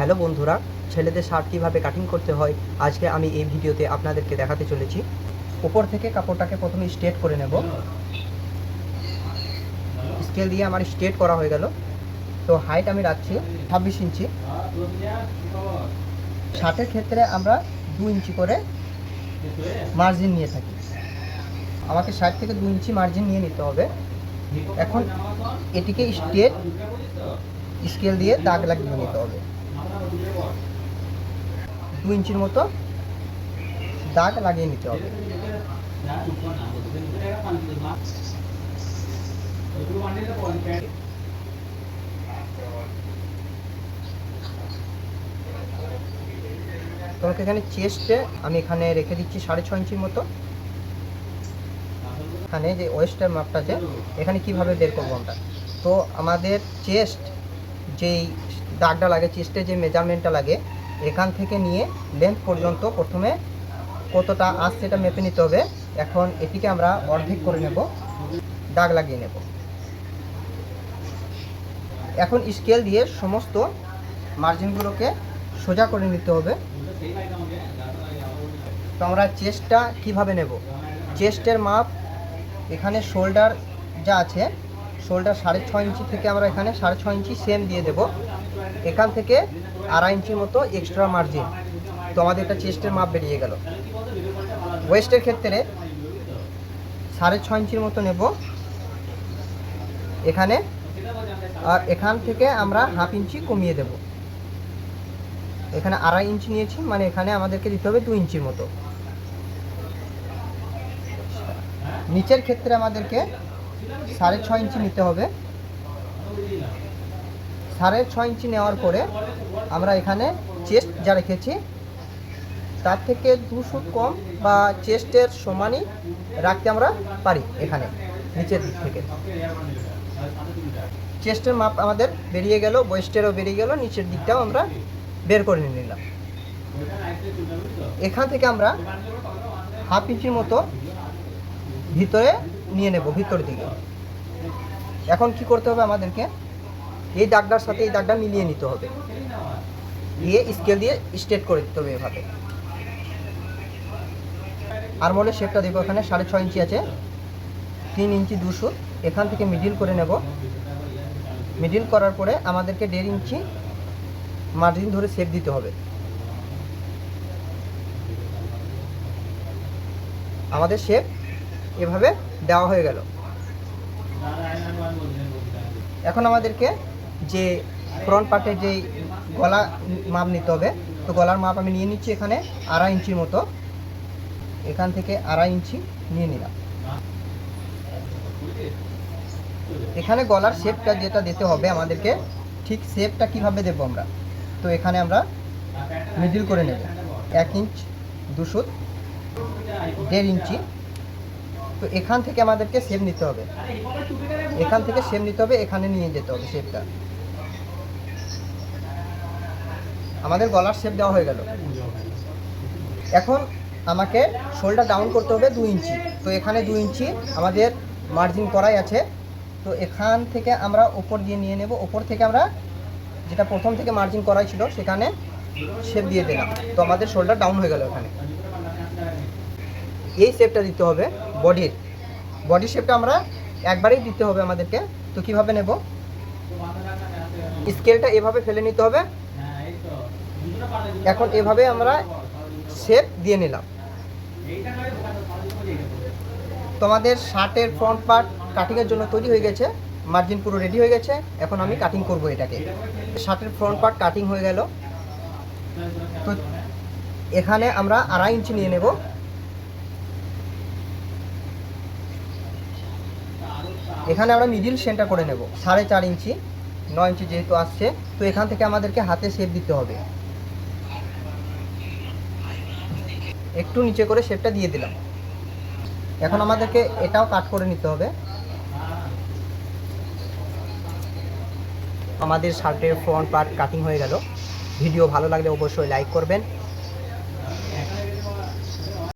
Hello বন্ধুরা, ছেলেদের shirt কীভাবে কাটিং করতে হয়, আজকে আমি এই ভিডিওতে আপনাদেরকে দেখাতে চলেছি। উপর থেকে কাপড়টাকে প্রথমে স্ট্রেট করে নেব। স্কেল দিয়ে আমার স্ট্রেট করা হয়ে গেল। তো হাইট আমি রাখছি ছাব্বিশ ইঞ্চি। শার্টের ক্ষেত্রে আমরা দু ইঞ্চি করে মার্জিন নিয়ে থাকি। আমাকে ষাট থেকে দু ইঞ্চি মার্জিন নিয়ে নিতে হবে। এখন এটিকে স্ট্রেট স্কেল দিয়ে দাগ লাগিয়ে নিতে হবে। দু ইঞ্চির মতো দাগ লাগিয়ে নিতে হবে। তোমাকে এখানে চেস্টে আমি এখানে রেখে দিচ্ছি সাড়ে ছ ইঞ্চির মতো। এখানে যে ওয়েস্টের মাপটা আছে এখানে কীভাবে বের করব আমরা? তো আমাদের চেস্ট যেই দাগটা লাগে চেস্টে যে মেজারমেন্টটা লাগে, এখান থেকে নিয়ে লেন্থ পর্যন্ত প্রথমে কতটা আস সেটা মেপে নিতে হবে। এখন এটিকে আমরা অর্ধেক করে নেব, দাগ লাগিয়ে নেব। এখন স্কেল দিয়ে সমস্ত মার্জিনগুলোকে সোজা করে নিতে হবে। তো আমরা চেস্টটা কীভাবে নেব? চেস্টের মাপ এখানে শোল্ডার যা আছে শোল্ডার সাড়ে ছ ইঞ্চি থেকে আমরা এখানে সাড়ে ছ ইঞ্চি সেম দিয়ে দেব। এখান থেকে আড়াই ইঞ্চির মতো এক্সট্রা মার্জিন তো আমাদের এটা চেস্টের মাপ বেরিয়ে গেল। ওয়েস্টের ক্ষেত্রে সাড়ে ছ ইঞ্চির মতো নেব। এখানে, আর এখান থেকে আমরা হাফ ইঞ্চি কমিয়ে দেব। এখানে আড়াই ইঞ্চি নিয়েছি মানে এখানে আমাদেরকে দিতে হবে দু ইঞ্চির মতো। নিচের ক্ষেত্রে আমাদেরকে সাড়ে ছ ইঞ্চি নিতে হবে। সাড়ে ছ ইঞ্চি নেওয়ার পরে আমরা এখানে চেস্ট যা রেখেছি, তার থেকে দু ফুট কম বা চেস্টের সমানই রাখতে আমরা পারি এখানে, নিচের দিক থেকে। চেস্টের মাপ আমাদের বেরিয়ে গেল ওয়েস্টেরও বেরিয়ে গেল, নিচের দিকটাও আমরা বের করে নিলাম। এখান থেকে আমরা হাফ ইঞ্চির মতো ভিতরে নিয়ে নেব, ভিতর দিকে। এখন কি করতে হবে আমাদেরকে? এই দাগটার সাথে এই দাগটা মিলিয়ে নিতে হবে। দিয়ে স্কেল দিয়ে স্ট্রেট করে দিতে হবে এভাবে। আর মনে শেপটা দেখব এখানে সাড়ে ছ ইঞ্চি আছে। তিন ইঞ্চি দুশো এখান থেকে মিডিল করে নেব। মিডিল করার পরে আমাদেরকে দেড় ইঞ্চি মার্জিন ধরে শেপ দিতে হবে। আমাদের শেপ এভাবে দেওয়া হয়ে গেল। এখন আমাদেরকে যে ফ্রন্ট পার্টের যে গলা মাপ নিতে হবে, তো গলার মাপ আমি নিয়ে নিচ্ছি এখানে আড়াই ইঞ্চির মতো। এখান থেকে আড়াই ইঞ্চি নিয়ে নিলাম। এখানে গলার শেপটা যেটা দিতে হবে আমাদেরকে, ঠিক শেপটা কীভাবে দেবো আমরা? তো এখানে আমরা মিডিল করে নেব। এক ইঞ্চ, দুশো, দেড় ইঞ্চি। তো এখান থেকে আমাদেরকে শেপ নিতে হবে। এখান থেকে শেপ নিতে হবে, এখানে নিয়ে যেতে হবে শেপটা আমাদের গলার শেপ দেওয়া হয়ে গেল। এখন আমাকে শোল্ডার ডাউন করতে হবে দু ইঞ্চি। তো এখানে দু ইঞ্চি আমাদের মার্জিন করাই আছে। তো এখান থেকে আমরা ওপর দিয়ে নিয়ে নেব। ওপর থেকে আমরা যেটা প্রথম থেকে মার্জিন করাই ছিল, সেখানে শেপ দিয়ে দিলাম। তো আমাদের শোল্ডার ডাউন হয়ে গেল এখানে। এই শেপটা দিতে হবে বডির বডি শেপটা আমরা একবারেই দিতে হবে আমাদেরকে। তো কীভাবে নেব? স্কেলটা এভাবে ফেলে নিতে হবে। এখন এভাবে আমরা শেপ দিয়ে নিলাম। তোমাদের শার্টের ফ্রন্ট পার্ট কাটিংয়ের জন্য তৈরি হয়ে গেছে মার্জিন পুরো রেডি হয়ে গেছে, এখন আমি কাটিং করব এটাকে। শার্টের ফ্রন্ট পার্ট কাটিং হয়ে গেল। তো এখানে আমরা আড়াই ইঞ্চি নিয়ে নেব। এখানে আমরা মিডিল সেন্টার করে নেব, সাড়ে চার ইঞ্চি নয় ইঞ্চি যেহেতু আসছে, তো এখান থেকে আমাদেরকে হাতে শেপ দিতে হবে। একটু নিচে করে শেপটা দিয়ে দিলাম। এখন আমাদেরকে এটাও কাট করে নিতে হবে। আমাদের শার্টের ফ্রন্ট পার্ট কাটিং হয়ে গেল। ভিডিও ভালো লাগলে অবশ্যই লাইক করবেন।